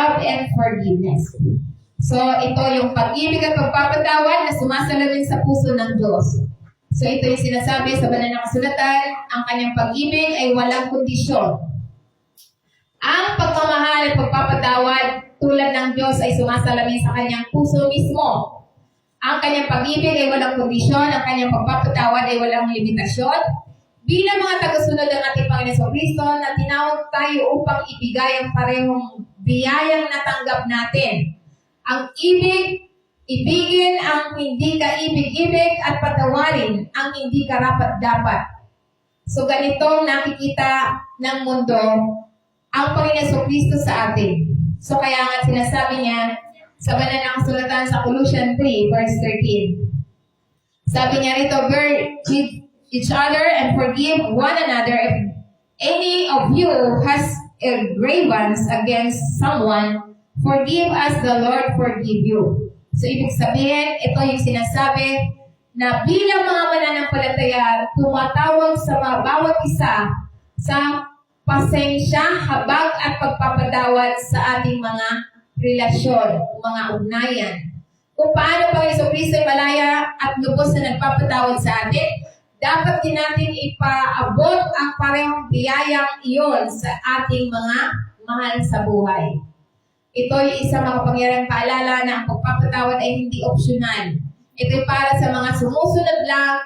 love and forgiveness. So, ito yung pag-ibig at pagpapatawad na sumasalamin sa puso ng Diyos. So, ito yung sinasabi sa banal na kasulatan, ang kanyang pag-ibig ay walang kondisyon. Ang pagmamahal at pagpapatawad tulad ng Diyos ay sumasalamin sa kanyang puso mismo. Ang kanyang pag-ibig ay walang kondisyon, ang kanyang pagpapatawad ay walang limitasyon. Bilang mga tagasunod ng ating Panginoon sa Kristo, na tinawag tayo upang ibigay ang parehong biyayang natanggap natin. Ang ibig, ibigin ang hindi ka ibig-ibig at patawarin ang hindi karapat-dapat. So ganitong nakikita ng mundo ang Panginoon Kristo sa atin. So kaya nga sinasabi niya sa banal na kasulatan sa Colossians 3 verse 13. Sabi niya rito, bear each other and forgive one another if any of you has a grievance against someone, forgive as the Lord forgive you. So ibig sabihin, ito yung sinasabi na bilang mga mananampalataya, tumatawag sa mga bawat isa sa pasensya, habag at pagpapatawad sa ating mga relasyon, mga ugnayan. Kung paano pa Yeso Kristo ay malaya at lubos na nagpapatawad sa atin, dapat din natin ipaabot ang parehong biyayang iyon sa ating mga mahal sa buhay. Ito yung isang makapangyarang paalala na ang pagpapatawad ay hindi optional. Ito ay para sa mga sumusunod lang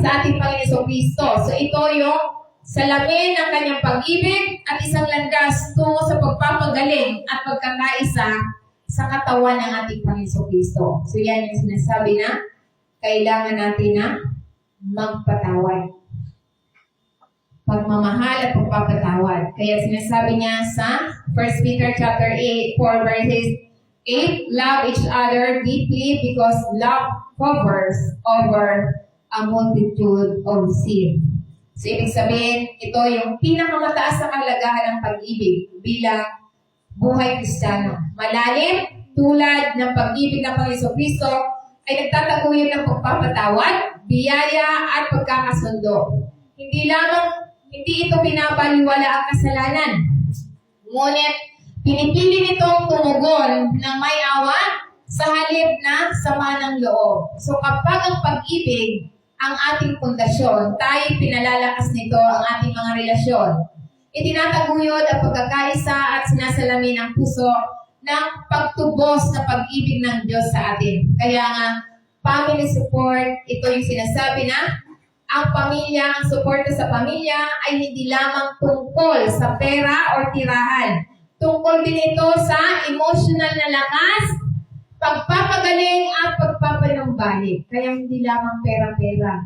sa ating Panginoon Kristo. So ito yung salamin ng kanyang pag-ibig at isang landas tungo sa pagpapagaling at pagkakaisa sa katawan ng ating Panginoon Kristo. So yan yung sinasabi na kailangan natin na magpatawad. Pagmamahal at pagpapatawad. Kaya sinasabi niya sa 1 Peter chapter 8, 4 verses 8, love each other deeply because love covers over a multitude of sin. So, ibig sabihin, ito yung pinakamataas na kalagahan ng pag-ibig bilang buhay kristyano. Malalim, tulad ng pag-ibig ng Panginoon Kristo, ay nagtataguyod ng pagpapatawad, biyaya at pagkakasundo. Hindi lamang, hindi ito binabaliwala ang kasalanan. Ngunit, pinipili nitong tumugon ng may awa sa halip na sama ng loob. So kapag ang pag-ibig ang ating pundasyon, tayo pinalalakas nito ang ating mga relasyon. Itinataguyod ang pagkakaisa at sinasalamin ang puso ng pagtubos na pag-ibig ng Diyos sa atin. Kaya nga, family support, ito yung sinasabi na ang pamilya, ang suporta sa pamilya ay hindi lamang tungkol sa pera o tirahan. Tungkol din ito sa emotional na lakas, pagpapagaling at pagpapanumbalik. Kaya hindi lamang pera-pera.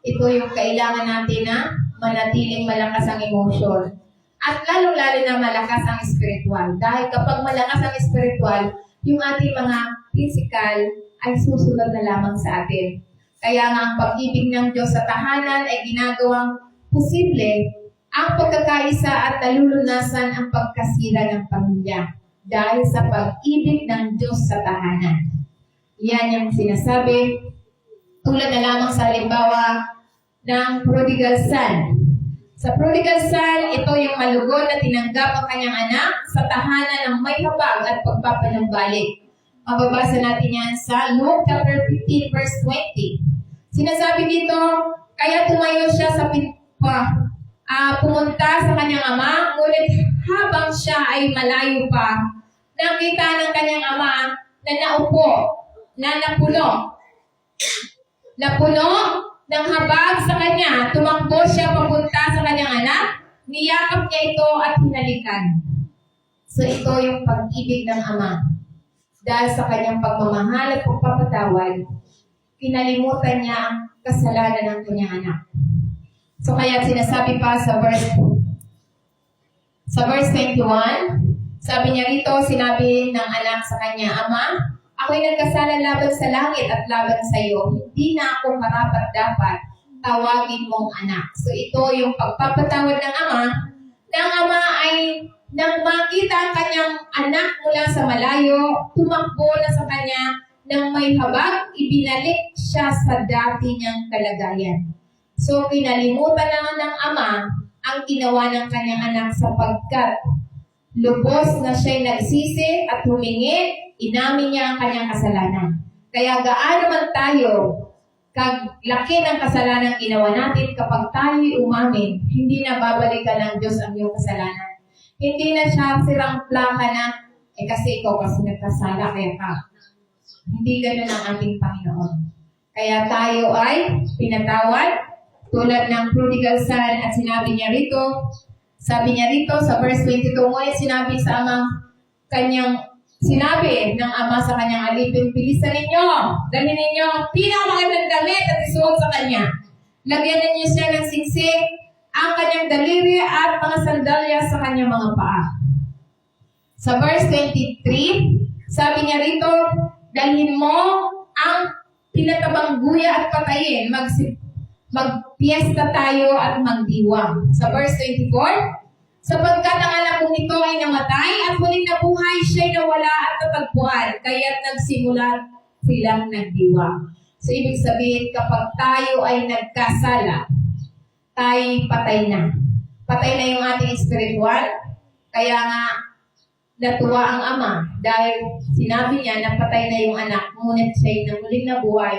Ito yung kailangan natin na manatiling malakas ang emosyon. At lalong-lalo na malakas ang spiritual. Dahil kapag malakas ang spiritual, yung ating mga physical ay susunod na lamang sa atin. Kaya nga ang pag-ibig ng Diyos sa tahanan ay ginagawang posible ang pagkakaisa at nalulunasan ang pagkasira ng pamilya dahil sa pag-ibig ng Diyos sa tahanan. Yan yung sinasabi tulad na lamang sa halimbawa ng prodigal son. Sa prodigal son, ito yung malugod na tinanggap ang kanyang anak sa tahanan ng may habag at pagpapanumbalik. Mababasa natin yan sa Luke chapter 15 verse 20. Sinasabi dito, kaya tumayo siya sa pinpa, ah, pumunta sa kanyang ama, ngunit habang siya ay malayo pa, nakita ng kanyang ama na naupo, na napuno. Napuno ng habag sa kanya, tumakbo siya papunta sa kanyang anak, niyakap niya ito at hinalikan. So ito yung pag-ibig ng ama. Dahil sa kanyang pagmamahal at pagpapatawad, pinalimutan niya ang kasalanan ng kanyang anak. So kaya sinasabi pa sa verse sa verse 21, sabi niya rito, sinabi ng anak sa kanya, Ama, ako'y nagkasala laban sa langit at laban sa iyo. Hindi na ako karapat dapat tawagin mong anak. So ito yung pagpapatawad ng ama. Ng ama ay nang makita ang kanyang anak mula sa malayo, tumakbo na sa kanya nang may habag, ibinalik siya sa dati niyang kalagayan. So, kinalimutan na ng ama ang ginawa ng kanyang anak sapagkat lubos na siya'y nagsisi at humingi, inamin niya ang kanyang kasalanan. Kaya gaano man tayo, kag laki ng kasalanan ginawa natin, kapag tayo'y umamin, hindi na babalikan ng Diyos ang iyong kasalanan. Hindi na siya sirang plaka na, eh kasi ikaw kasi nagkasala, kaya ka. Hindi ganun ang ating Panginoon. Kaya tayo ay pinatawad, tulad ng prodigal son at sinabi niya rito, sabi niya rito sa verse 22, ngunit sinabi sa ama kanyang sinabi ng ama sa kanyang alipin, bilisan ninyo, dalhin ninyo ang pinakamagandang damit at isuot sa kanya. Lagyan ninyo siya ng singsing, ang kanyang daliri at mga sandalya sa kanyang mga paa. Sa verse 23, sabi niya rito, dalhin mo ang pinatabang guya at patayin, magsip magpiesta tayo at magdiwang. Sa verse 24, sapagkat ang anak kong ito ay namatay at muling nabuhay siya'y nawala at natagpuan, kaya't nagsimula silang nagdiwang. So, ibig sabihin, kapag tayo ay nagkasala, tayo patay na. Patay na yung ating spiritual, kaya nga natuwa ang ama dahil sinabi niya na patay na yung anak, ngunit siya'y na muling nabuhay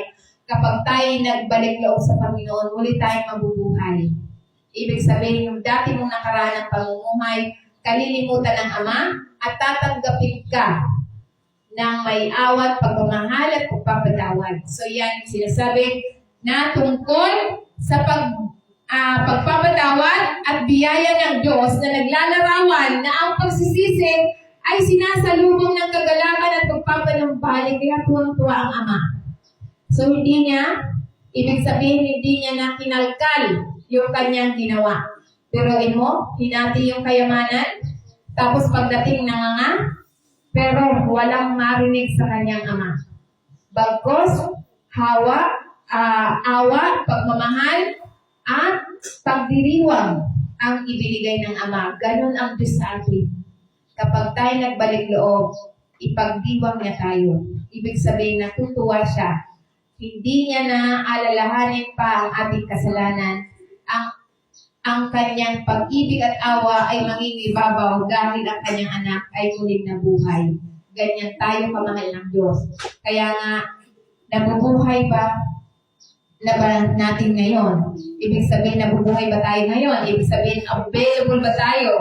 kapag tayo nagbalik loob sa Panginoon, muli tayong mabubuhay. Ibig sabihin, yung dati mong nakaraan ng pamumuhay, kalilimutan ng Ama at tatanggapin ka ng may awat, pagmamahal at pagpapatawad. So yan sinasabi na tungkol sa pag, ah, pagpapatawad at biyaya ng Diyos na naglalarawan na ang pagsisisi ay sinasalubong ng kagalakan at pagpapanumbalik kaya tuwang-tuwa ang Ama. So, hindi niya, ibig sabihin, hindi niya na kinalkal yung kanyang ginawa. Pero mo, hinati yung kayamanan, tapos pagdating ng nga, pero walang marinig sa kanyang ama. Bagkos, hawa, ah, awa, pagmamahal, at pagdiriwang ang ibinigay ng ama. Ganon ang Diyos. Kapag tayo nagbalik loob, ipagdiwang niya tayo. Ibig sabihin, natutuwa siya hindi niya na alalahanin pa ang ating kasalanan. Ang ang kanyang pag-ibig at awa ay mangingibabaw dahil ang kanyang anak ay muling nabuhay. Ganyan tayo kamahal ng Diyos. Kaya nga, nabubuhay ba na ba natin ngayon? Ibig sabihin, nabubuhay ba tayo ngayon? Ibig sabihin, available ba tayo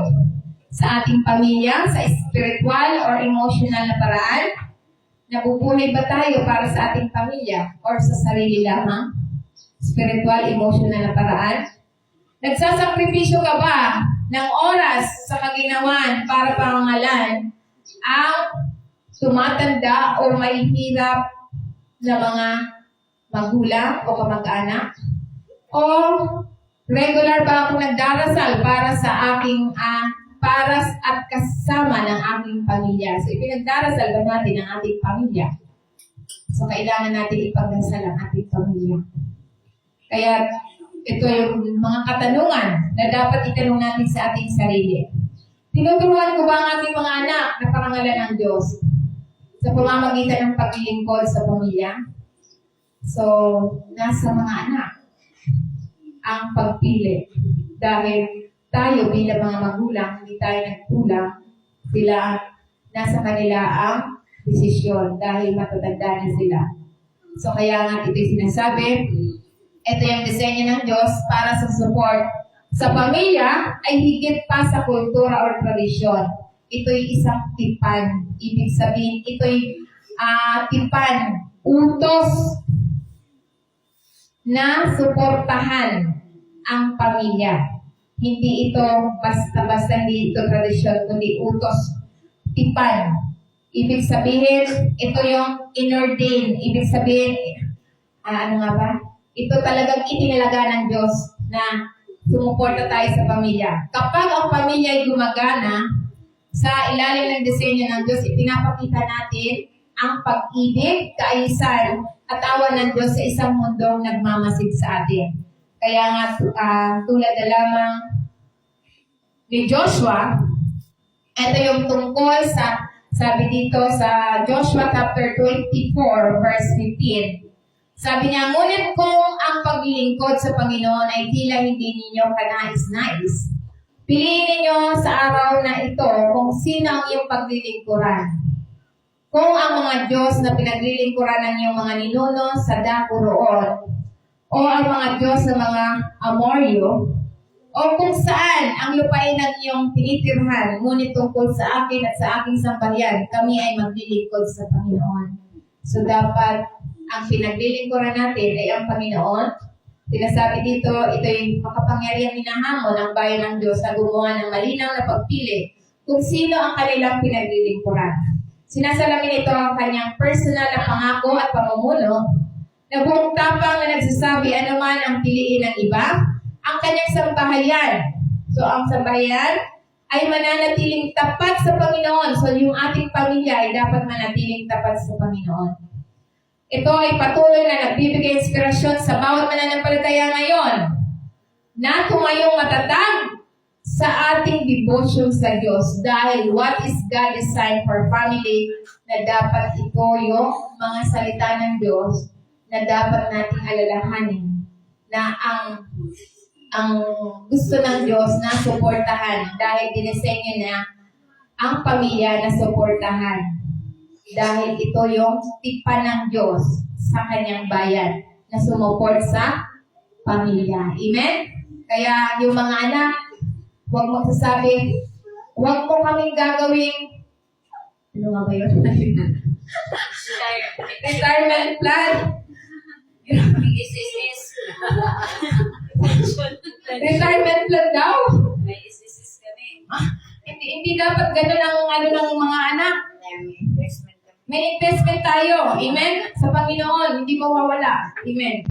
sa ating pamilya, sa spiritual or emotional na paraan? Nabubuhay ba tayo para sa ating pamilya or sa sarili lamang? Spiritual, emotional na paraan? Nagsasakripisyo ka ba ng oras sa kaginawan para pangalan ang tumatanda o may hirap na mga magulang o kamag-anak? O regular ba ako nagdarasal para sa aking ah, para at kasama ng aking pamilya. So, ipinagdarasal ba natin ang ating pamilya? So, kailangan natin ipagdasal ang ating pamilya. Kaya, ito yung mga katanungan na dapat itanong natin sa ating sarili. Tinuturuan ko ba ang ating mga anak na parangalan ng Diyos sa pamamagitan ng paglilingkod sa pamilya? So, nasa mga anak ang pagpili. Dahil tayo bilang mga magulang, hindi tayo nagkulang, sila nasa kanila ang desisyon dahil matatanda na sila. So kaya nga ito sinasabi, ito yung disenyo ng Diyos para sa support sa pamilya ay higit pa sa kultura o tradisyon. Ito'y isang tipan. Ibig sabihin, ito'y uh, tipan, utos na suportahan ang pamilya. Hindi ito basta-basta, hindi ito tradisyon, kundi utos, tipan. Ibig sabihin, ito yung inordain. Ibig sabihin, ah, ano nga ba? Ito talagang itinalaga ng Diyos na sumuporta tayo sa pamilya. Kapag ang pamilya ay gumagana, sa ilalim ng disenyo ng Diyos, ipinapakita natin ang pag-ibig, kaayusan, at awa ng Diyos sa isang mundong nagmamasid sa atin. Kaya nga, uh, tulad na lamang ni Joshua, ito yung tungkol sa, sabi dito sa Joshua chapter 24, verse 15. Sabi niya, ngunit kung ang paglilingkod sa Panginoon ay tila hindi ninyo kanais-nais, Piliin ninyo sa araw na ito kung sino ang iyong paglilingkuran. Kung ang mga Diyos na pinaglilingkuran ng iyong mga ninuno sa dako roon, o ang mga Diyos ng mga Amoryo, o kung saan ang lupain ng iyong tinitirhan, ngunit tungkol sa akin at sa aking sambahayan, kami ay maglilingkod sa Panginoon. So dapat ang pinaglilingkuran natin ay ang Panginoon. Sinasabi dito, ito yung makapangyarihan hinahamon ng bayan ng Diyos na gumawa ng malinaw na pagpili kung sino ang kanilang pinaglilingkuran. Sinasalamin ito ang kanyang personal na pangako at pamumuno na buong tapang na nagsasabi anuman ang piliin ng iba, ang kanyang sambahayan. So ang sambahayan ay mananatiling tapat sa Panginoon. So yung ating pamilya ay dapat manatiling tapat sa Panginoon. Ito ay patuloy na nagbibigay inspirasyon sa bawat mananampalataya ngayon na tumayong matatag sa ating devotion sa Diyos dahil what is God designed for family na dapat ito yung mga salita ng Diyos na dapat nating alalahanin na ang ang gusto ng Diyos na suportahan dahil dinisenyo na ang pamilya na suportahan dahil ito yung tipan ng Diyos sa kanyang bayan na sumuport sa pamilya. Amen? Kaya yung mga anak, huwag mo sasabi, huwag mo kaming gagawing, ano nga ba yun? Retirement plan. Is-is-is. Retirement plan daw. May is-is kami. Hindi, hindi dapat ganun ang ano ng mga anak. May investment tayo. Amen? Sa Panginoon, hindi mawawala. Amen.